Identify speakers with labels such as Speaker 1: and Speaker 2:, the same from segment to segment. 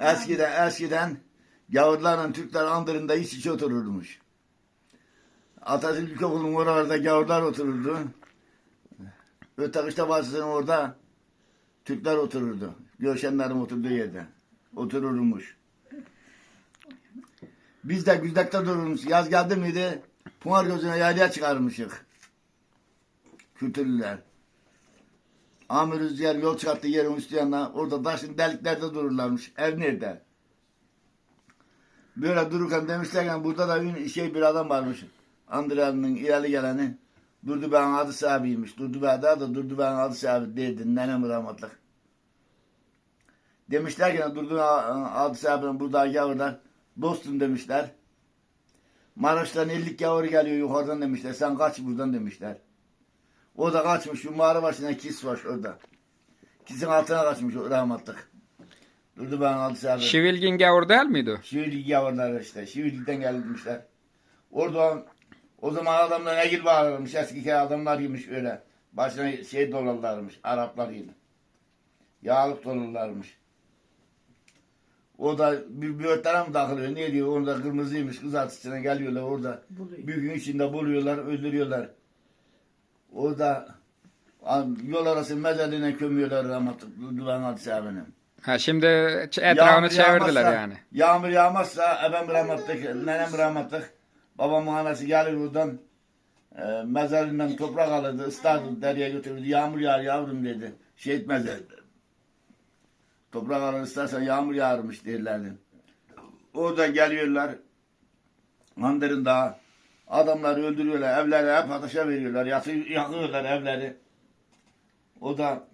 Speaker 1: Eskiden, eskiden gavurlarla Türkler andırında iç içe otururmuş. Atatürk İlkokulu'nun oralarda gavurlar otururdu. Ötekişte Bahçesi'nin orada Türkler otururdu. Göçenlerin oturduğu yerde. Otururmuş. Biz de güzdekte dururmuş. Yaz geldi miydi? Pınar gözüne yaylaya çıkarmışık. Kültürlüler. Amir Rüzgar yol çıkarttı yerin üstü yanına. Orada taşın deliklerde dururlarmış. Ev nerede? Böyle dururken demişler ki burada da bir şey bir adam varmış. Andrea'nın ileri geleni. Durdu ben adı sahibiymiş. Durdu ben daha da Durdu ben adı sahibi değildi. Nenem rahmetlik. Demişler ki Durdu adı sahibinin burada gavurlar. Dostum demişler. Maraş'tan 50 gavur geliyor yukarıdan demişler. Sen kaç buradan demişler. O da kaçmış. Şu mağara başına kis var orada. Kisin altına kaçmış o rahmetlik. Durdu ben adı sahibi.
Speaker 2: Şivilgin gavur değil miydi? o?
Speaker 1: Şivirlik yavrular işte. Şivirlikten gelmişler. Orada o zaman adamlar ne gibi bağırırmış. Eski adamlar yemiş öyle. Başına şey dolarlarmış. Araplar gibi. Yağlık dolarlarmış. O da bir böğürtlere mi takılıyor? Ne diyor? Orada kırmızıymış. Kızartısına geliyorlar orada.
Speaker 3: Buluyor.
Speaker 1: Bir gün içinde buluyorlar, öldürüyorlar. Orada yol arası mezarlığına gömüyorlar rahmetli Duran Hadise abinin.
Speaker 2: Ha şimdi etrafını çevirdiler
Speaker 1: yağmazsa-
Speaker 2: yani.
Speaker 1: Yağmur yağmazsa ebem rahmetlik, nenem rahmetlik. Babamın anası gelir buradan e, mezarından toprak alırdı, ıslardı, dereye götürürdü. Yağmur yağar yavrum dedi. Şehit mezarı. Toprak alır ıslarsan yağmur yağarmış derlerdi. Oradan geliyorlar. Mandırın Dağı. Adamları öldürüyorlar. Evleri hep ateşe veriyorlar. Yatı, yakıyorlar evleri. O da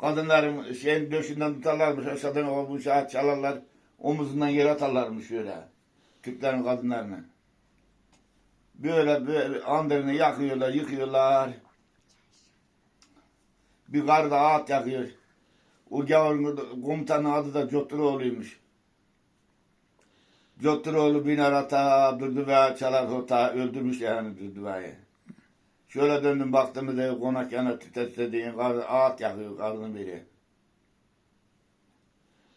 Speaker 1: kadınların şeyin döşünden tutarlarmış. Aşağıdan o saat çalarlar. Omuzundan yere atarlarmış şöyle. Türklerin kadınlarını. Böyle böyle andırını yakıyorlar, yıkıyorlar. Bir kar da at yakıyor. O gavurun komutanın adı da Cotturoğlu'ymuş. Cotturoğlu biner ata, Durduva çalar hota, öldürmüş yani Durduva'yı. Şöyle döndüm baktım da konak yana kar, at yakıyor karnın biri.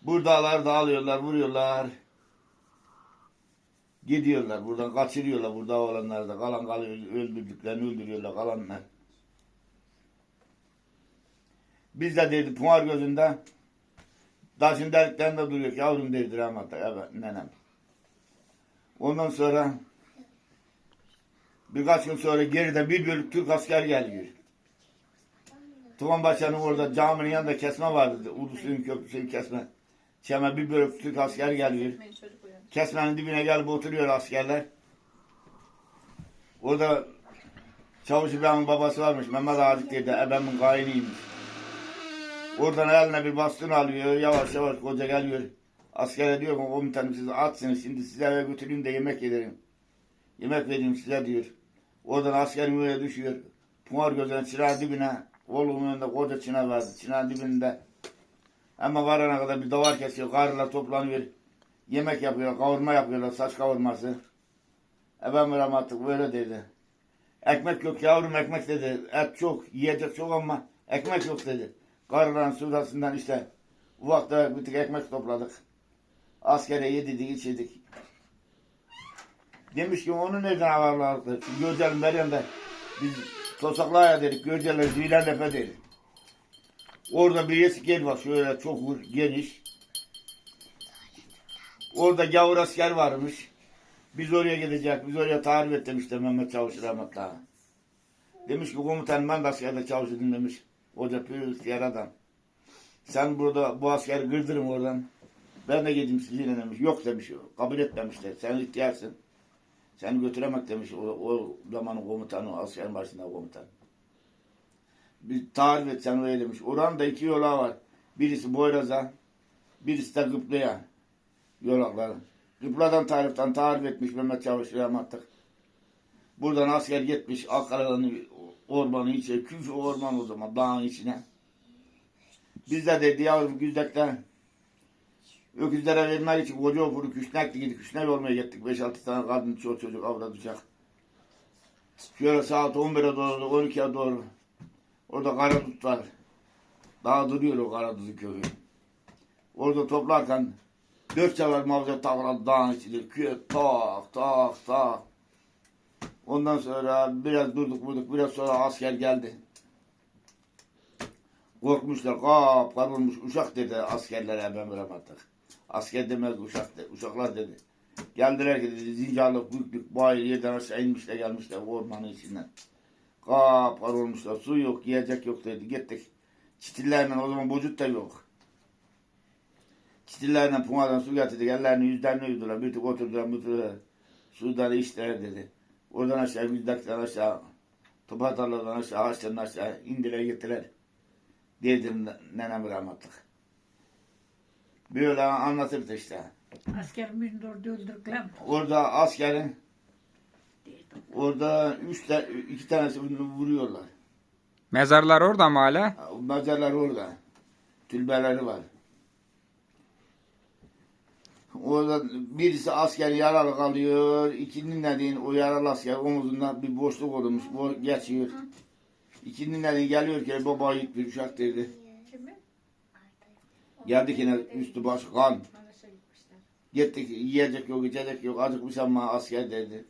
Speaker 1: Buradalar dağılıyorlar, vuruyorlar. Gidiyorlar buradan kaçırıyorlar burada olanları da kalan kalıyor öldürdüklerini öldürüyorlar kalanlar. Biz de dedi Pınar gözünde taşın deliklerinde duruyor yavrum dedi rahmetli evet nenem. Ondan sonra birkaç gün sonra geride bir bölük Türk asker geliyor. Tuvan Paşa'nın orada caminin yanında kesme vardı. Ulusun köprüsünün kesme. Çeme bir bölük Türk asker geliyor. Kesmenin dibine gelip oturuyor askerler. Orada Çavuş İbrahim'in babası varmış. Mehmet Arif diye de ebemin kayınıymış. Oradan eline bir bastın alıyor. Yavaş yavaş koca geliyor. Askere diyor ki komutanım siz atsınız. Şimdi size eve götüreyim de yemek yedirin. Yemek vereyim size diyor. Oradan askerin öyle düşüyor. Pınar gözüne çırağın dibine. Oğlumun önünde koca çınar vardı. Çınarın dibinde. Ama varana kadar bir davar kesiyor. Karılar toplanıyor. Yemek yapıyorlar, kavurma yapıyorlar, saç kavurması. Efendim rahmetlik böyle dedi. Ekmek yok yavrum ekmek dedi. Et çok, yiyecek çok ama ekmek yok dedi. Karıların sırasından işte ufakta bir tık ekmek topladık. Askere yedirdik, içirdik. Demiş ki onu nereden haberladık? Gözlerim da biz tosaklığa dedik, gözlerim ziler lefe dedik. Orada bir eski yer var şöyle çok geniş. Orada gavur asker varmış. Biz oraya gidecek. Biz oraya tarif et demişler Mehmet Çavuş rahmetli. Demiş ki komutanım ben de askerde çalışıyordum demiş. Hoca pürüz yaradan. Sen burada bu askeri kırdırın oradan. Ben de gideyim sizinle demiş. Yok demiş. Kabul etmemişler. Sen ihtiyarsın. Seni götüremek demiş o, o zamanın komutanı, askerin başında komutan. Bir tarif et sen öyle demiş. Oranın da iki yola var. Birisi Boyraz'a, birisi de Kıplı'ya yolakları. Kıpladan tariften tarif etmiş Mehmet Çavuş rahmetli. Buradan asker gitmiş Ankara'nın ormanın içine, küf orman o zaman dağın içine. Biz de dedi yavrum güzdekten öküzlere vermek için koca ofuru küşnekti gidip küşnek olmaya gittik. 5-6 tane kadın çocuk çocuk avradacak. Şöyle saat 11'e doğru 12'ye doğru orada karadut var. Daha duruyor o karadutun köyü. Orada toplarken Dört sefer mavza takla dağın içinde. Köy tak tak tak. Ondan sonra biraz durduk vurduk. Biraz sonra asker geldi. Korkmuşlar. Kap karılmış. Uşak dedi askerlere ben bırakmadık. Asker demez uşak dedi. Uşaklar dedi. Geldiler ki dedi zincarlık büyüklük bayır yerden aşağı inmişler gelmişler ormanın içinden. Kap karılmışlar. Su yok yiyecek yok dedi. Gittik. Çitillerle o zaman bocut da yok. Çitillerle pumadan su getirdik. Ellerini yüzlerini yüzdüler. Bir tık oturdular oturdular. Sudan içtiler dedi. Oradan aşağı yüzdekten aşağı. Topa tarladan aşağı ağaçtan aşağı indiler gittiler. Dedim nenem rahmetlik. Böyle anlatırdı işte.
Speaker 3: Askerimiz orada öldürdüler.
Speaker 1: Orada askerin orada üç ta, iki tanesi vuruyorlar.
Speaker 2: Mezarlar orada mı hala?
Speaker 1: Mezarlar orada. Türbeleri var. Orada birisi asker yaralı kalıyor. İkinin dediğin o yaralı asker omuzunda bir boşluk olmuş. Bu geçiyor. İkinin dediğin geliyor ki baba yiğit bir uşak dedi. Geldik yine üstü baş kan. Gittik yiyecek yok içecek yok acıkmış ama asker dedi.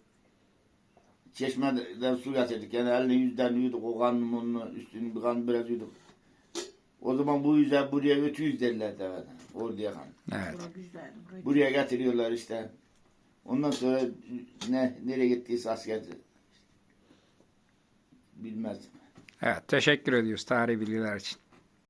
Speaker 1: Çeşmeden su getirdik yani elini yüzden yuduk o kan mununu üstünü bir kan biraz yuduk. O zaman bu yüzden buraya ötüyüz dediler de oraya kan.
Speaker 2: Evet.
Speaker 1: Buraya getiriyorlar işte. Ondan sonra ne nereye gittiyse asker bilmez.
Speaker 2: Evet. Teşekkür ediyoruz tarihi bilgiler için.